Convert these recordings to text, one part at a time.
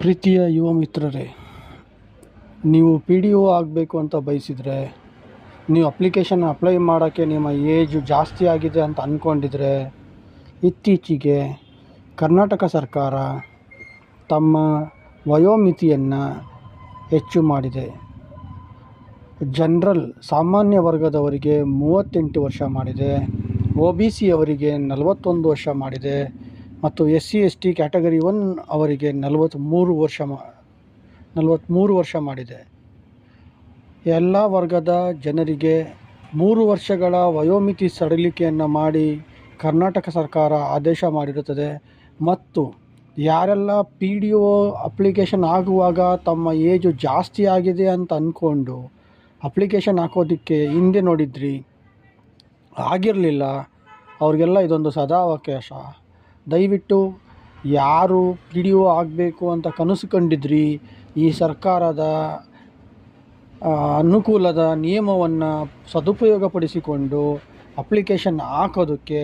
ಪ್ರೀತಿಯ ಯುವ ಮಿತ್ರರೇ, ನೀವು ಪಿ ಡಿ ಒ ಆಗಬೇಕು ಅಂತ ಬಯಸಿದರೆ, ನೀವು ಅಪ್ಲಿಕೇಶನ್ ಅಪ್ಲೈ ಮಾಡೋಕ್ಕೆ ನಿಮ್ಮ ಏಜು ಜಾಸ್ತಿ ಆಗಿದೆ ಅಂತ ಅಂದ್ಕೊಂಡಿದ್ರೆ ಇತ್ತೀಚೆಗೆ ಕರ್ನಾಟಕ ಸರ್ಕಾರ ತಮ್ಮ ವಯೋಮಿತಿಯನ್ನು ಹೆಚ್ಚು ಮಾಡಿದೆ. ಜನರಲ್ ಸಾಮಾನ್ಯ ವರ್ಗದವರಿಗೆ ಮೂವತ್ತೆಂಟು ವರ್ಷ ಮಾಡಿದೆ, ಒ ಬಿ ಸಿಯವರಿಗೆ ನಲವತ್ತೊಂದು ವರ್ಷ ಮಾಡಿದೆ ಮತ್ತು S C, S T category one ಅವರಿಗೆ ನಲವತ್ತ್ಮೂರು ವರ್ಷ ಮಾ ನಲವತ್ತ್ಮೂರು ವರ್ಷ ಮಾಡಿದೆ. ಎಲ್ಲ ವರ್ಗದ ಜನರಿಗೆ ಮೂರು ವರ್ಷಗಳ ವಯೋಮಿತಿ ಸಡಿಲಿಕೆಯನ್ನು ಮಾಡಿ ಕರ್ನಾಟಕ ಸರ್ಕಾರ ಆದೇಶ ಮಾಡಿರುತ್ತದೆ. ಮತ್ತು ಯಾರೆಲ್ಲ ಪಿ ಡಿ ಒ ಅಪ್ಲಿಕೇಶನ್ ಆಗುವಾಗ ತಮ್ಮ ಏಜು ಜಾಸ್ತಿ ಆಗಿದೆ ಅಂತ ಅಂದ್ಕೊಂಡು ಅಪ್ಲಿಕೇಶನ್ ಹಾಕೋದಕ್ಕೆ ಹಿಂದೆ ನೋಡಿದ್ರಿ. ಆಗಿರಲಿಲ್ಲ. ಅವ್ರಿಗೆಲ್ಲ ಇದೊಂದು ಸದಾವಕಾಶ ದಯವಿಟ್ಟು ಯಾರು ಪಿ ಡಿ ಒ ಆಗಬೇಕು ಅಂತ ಕನಸು ಕಂಡಿದ್ರಿ, ಈ ಸರ್ಕಾರದ ಅನುಕೂಲದ ನಿಯಮವನ್ನು ಸದುಪಯೋಗಪಡಿಸಿಕೊಂಡು ಅಪ್ಲಿಕೇಶನ್ ಹಾಕೋದಕ್ಕೆ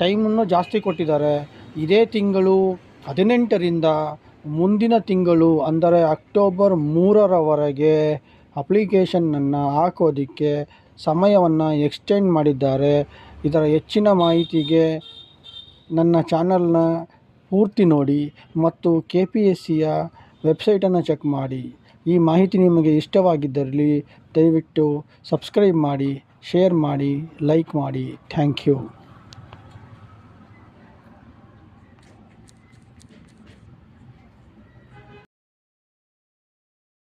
ಟೈಮನ್ನು ಜಾಸ್ತಿ ಕೊಟ್ಟಿದ್ದಾರೆ. ಇದೇ ತಿಂಗಳು ಹದಿನೆಂಟರಿಂದ ಮುಂದಿನ ತಿಂಗಳು, ಅಂದರೆ ಅಕ್ಟೋಬರ್ ಮೂರರವರೆಗೆ ಅಪ್ಲಿಕೇಶನನ್ನು ಹಾಕೋದಕ್ಕೆ ಸಮಯವನ್ನು ಎಕ್ಸ್ಟೆಂಡ್ ಮಾಡಿದ್ದಾರೆ. ಇದರ ಹೆಚ್ಚಿನ ಮಾಹಿತಿಗೆ ನನ್ನ ಚಾನಲ್ನ ಪೂರ್ತಿ ನೋಡಿ ಮತ್ತು ಕೆ ಪಿ ಎಸ್ ಸಿಯ ವೆಬ್ಸೈಟನ್ನು ಚೆಕ್ ಮಾಡಿ. ಈ ಮಾಹಿತಿ ನಿಮಗೆ ಇಷ್ಟವಾಗಿದ್ದರಲ್ಲಿ ದಯವಿಟ್ಟು ಸಬ್ಸ್ಕ್ರೈಬ್ ಮಾಡಿ, ಶೇರ್ ಮಾಡಿ, ಲೈಕ್ ಮಾಡಿ. Thank you.